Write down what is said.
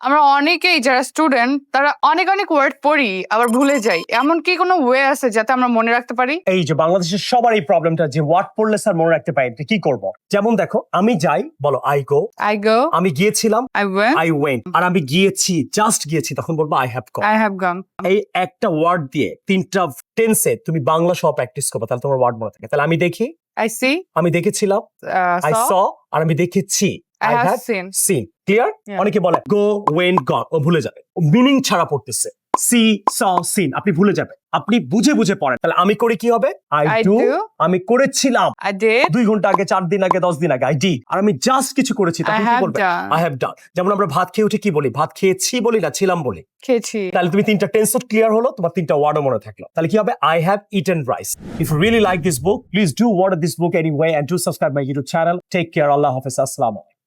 আমরা অনেকেই যারা স্টুডেন্ট তারা অনেক অনেক ওয়ার্ড পড়ি আবার ভুলে যাই। এমন কি কোনো ওয়ে আছে যাতে আমরা মনে রাখতে পারি? এই যে বাংলাদেশের সবার এই প্রবলেমটা যে ওয়ার্ড পড়লে স্যার মনে রাখতে পারি কি করব? যেমন দেখো আমি যাই বলো আই গো আই গো আমি গিয়েছিলাম আই ওয়েন আই ওয়েন্ট আর আমি গিয়েছি জাস্ট গিয়েছি তখন বলব I have go I have gone এই একটা ওয়ার্ড দিয়ে তিনটা টেন্সে তুমি বাংলা সহ প্র্যাকটিস করবে তাহলে তোমার ওয়ার্ড মনে থাকে। তাহলে আমি দেখি আই সি আমি দেখেছিলাম আই স আর আমি দেখেছি I I have have seen seen clear অনেকে বলে গো ওয়েন ও ভুলে যাবে। মিনিং ছাড়া পড়তেছে। সি স সিন আপনি ভুলে যাবে আপনি বুঝে বুঝে পড়েন। তাহলে আমি করে কি হবে? আই ডু আমি করেছিলাম। দুই ঘণ্টা আগে চার দিন আগে দশ দিন আগে আই ডি আর আমি জাস্ট কিছু করেছি তখন কি আই হ্যাভ ডান যেমন আমরা ভাত খেয়ে উঠে কি বলি? ভাত খেয়েছি বলি না ছিলাম বলি? খেয়েছি। তাহলে তুমি তিনটা টেন্স ক্লিয়ার হলো তোমার তিনটা ওয়ার্ডও মনে থাকল। তাহলে কি হবে? I have eaten rice if you really like this book please do word this book anyway and do subscribe my YouTube channel take care আল্লাহ হাফেজ। আসসালামু আলাইকুম।